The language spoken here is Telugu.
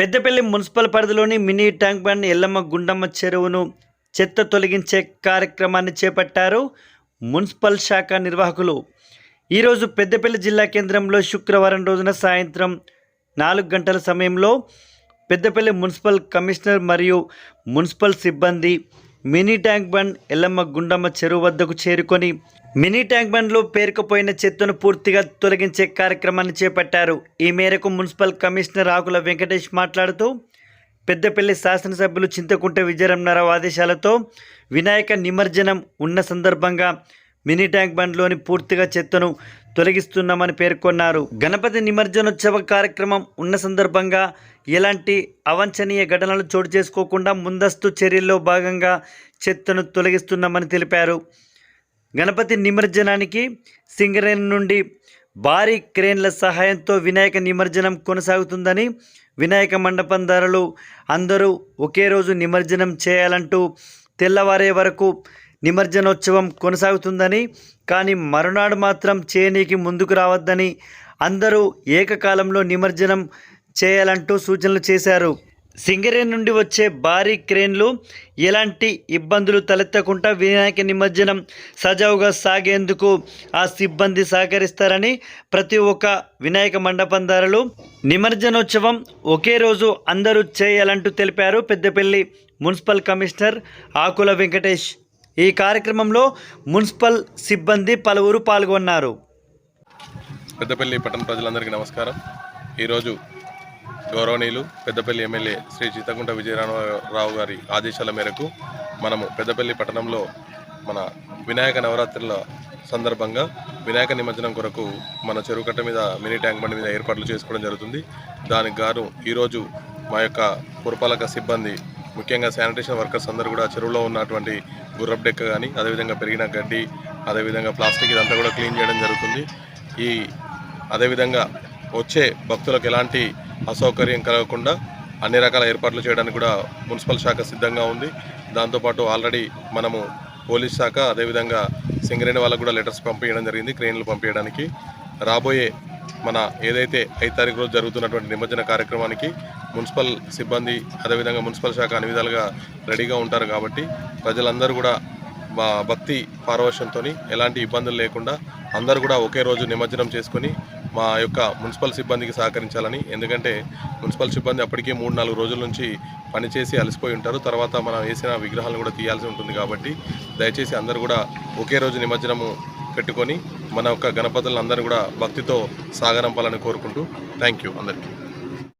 పెద్దపల్లి మున్సిపల్ పరిధిలోని mini tank bund Yellamma Gundamma చెరువును చెత్త తొలగించే కార్యక్రమాన్ని చేపట్టారు మున్సిపల్ శాఖ నిర్వాహకులు. ఈరోజు పెద్దపల్లి జిల్లా కేంద్రంలో శుక్రవారం రోజున సాయంత్రం నాలుగు గంటల సమయంలో పెద్దపల్లి మున్సిపల్ కమిషనర్ మరియు మున్సిపల్ సిబ్బంది mini tank bund Yellamma Gundamma చెరువు వద్దకు చేరుకొని మినీ ట్యాంక్ బండ్లో పేరుకుపోయిన చెత్తను పూర్తిగా తొలగించే కార్యక్రమాన్ని చేపట్టారు. ఈ మేరకు మున్సిపల్ కమిషనర్ ఆకుల వెంకటేష్ మాట్లాడుతూ పెద్దపల్లి శాసనసభ్యులు చింతకుంట విజయరమణారావు ఆదేశాలతో వినాయక నిమజ్జనం ఉన్న సందర్భంగా మినీ ట్యాంక్ బండ్లోని పూర్తిగా చెత్తను తొలగిస్తున్నామని పేర్కొన్నారు. గణపతి నిమజ్జనోత్సవ కార్యక్రమం ఉన్న సందర్భంగా ఎలాంటి అవాంఛనీయ ఘటనలు చోటు చేసుకోకుండా ముందస్తు చర్యల్లో భాగంగా చెత్తను తొలగిస్తున్నామని తెలిపారు. గణపతి నిమజ్జనానికి సింగరేణి నుండి భారీ క్రేన్ల సహాయంతో వినాయక నిమజ్జనం కొనసాగుతుందని వినాయక మండపందారులు అందరూ ఒకే రోజు నిమజ్జనం చేయాలంటూ తెల్లవారే వరకు నిమజ్జనోత్సవం కొనసాగుతుందని కానీ మరునాడు మాత్రం చేయనీకి ముందుకు రావద్దని అందరూ ఏకకాలంలో నిమజ్జనం చేయాలంటూ సూచనలు చేశారు. సింగరే నుండి వచ్చే భారీ క్రేన్లు ఎలాంటి ఇబ్బందులు తలెత్తకుండా వినాయక నిమజ్జనం సజావుగా సాగేందుకు ఆ సిబ్బంది సహకరిస్తారని ప్రతి ఒక్క వినాయక మండపందారులు నిమజ్జనోత్సవం ఒకే రోజు అందరూ చేయాలంటూ తెలిపారు పెద్దపల్లి మున్సిపల్ కమిషనర్ ఆకుల వెంకటేష్. ఈ కార్యక్రమంలో మున్సిపల్ సిబ్బంది పలువురు పాల్గొన్నారు. పెద్దపల్లి పట్టణ ప్రజలందరికీ నమస్కారం. ఈరోజు గౌరవనీయులు పెద్దపల్లి ఎమ్మెల్యే శ్రీ చిత్తకుంట విజయరామరావు గారి ఆదేశాల మేరకు మనము పెద్దపల్లి పట్టణంలో మన వినాయక నవరాత్రుల సందర్భంగా వినాయక నిమజ్జనం కొరకు మన చెరువుకట్ట మీద మినీ ట్యాంక్ బండి మీద ఏర్పాట్లు చేసుకోవడం జరుగుతుంది. దానికి గాను ఈరోజు మా యొక్క పురపాలక సిబ్బంది ముఖ్యంగా శానిటేషన్ వర్కర్స్ అందరూ కూడా చెరువులో ఉన్నటువంటి గుర్రపు డెక్క కానీ అదేవిధంగా పెరిగిన గడ్డి అదేవిధంగా ప్లాస్టిక్ ఇదంతా కూడా క్లీన్ చేయడం జరుగుతుంది. ఈ అదేవిధంగా వచ్చే భక్తులకు ఎలాంటి అసౌకర్యం కలగకుండా అన్ని రకాల ఏర్పాట్లు చేయడానికి కూడా మున్సిపల్ శాఖ సిద్ధంగా ఉంది. దాంతోపాటు ఆల్రెడీ మనము పోలీస్ శాఖ అదేవిధంగా సింగరేణి వాళ్ళకు కూడా లెటర్స్ పంపించడం జరిగింది క్రెయిన్లు పంపించడానికి రాబోయే మన ఏదైతే ఐదు తారీఖు రోజు జరుగుతున్నటువంటి నిమజ్జన కార్యక్రమానికి మున్సిపల్ సిబ్బంది అదేవిధంగా మున్సిపల్ శాఖ అన్ని విధాలుగా రెడీగా ఉంటారు కాబట్టి ప్రజలందరూ కూడా మా భక్తి పారవశ్యంతో ఎలాంటి ఇబ్బందులు లేకుండా అందరూ కూడా ఒకే రోజు నిమజ్జనం చేసుకొని మా యొక్క మున్సిపల్ సిబ్బందికి సహకరించాలని. ఎందుకంటే మున్సిపల్ సిబ్బంది అప్పటికే మూడు నాలుగు రోజుల నుంచి పనిచేసి అలసిపోయి ఉంటారు. తర్వాత మనం వేసిన విగ్రహాలను కూడా తీయాల్సి ఉంటుంది కాబట్టి దయచేసి అందరూ కూడా ఒకే రోజు నిమజ్జనము పెట్టుకొని మన యొక్క గణపతులను అందరూ కూడా భక్తితో సాగరంపాలని కోరుకుంటూ థ్యాంక్ యూ అందరికీ.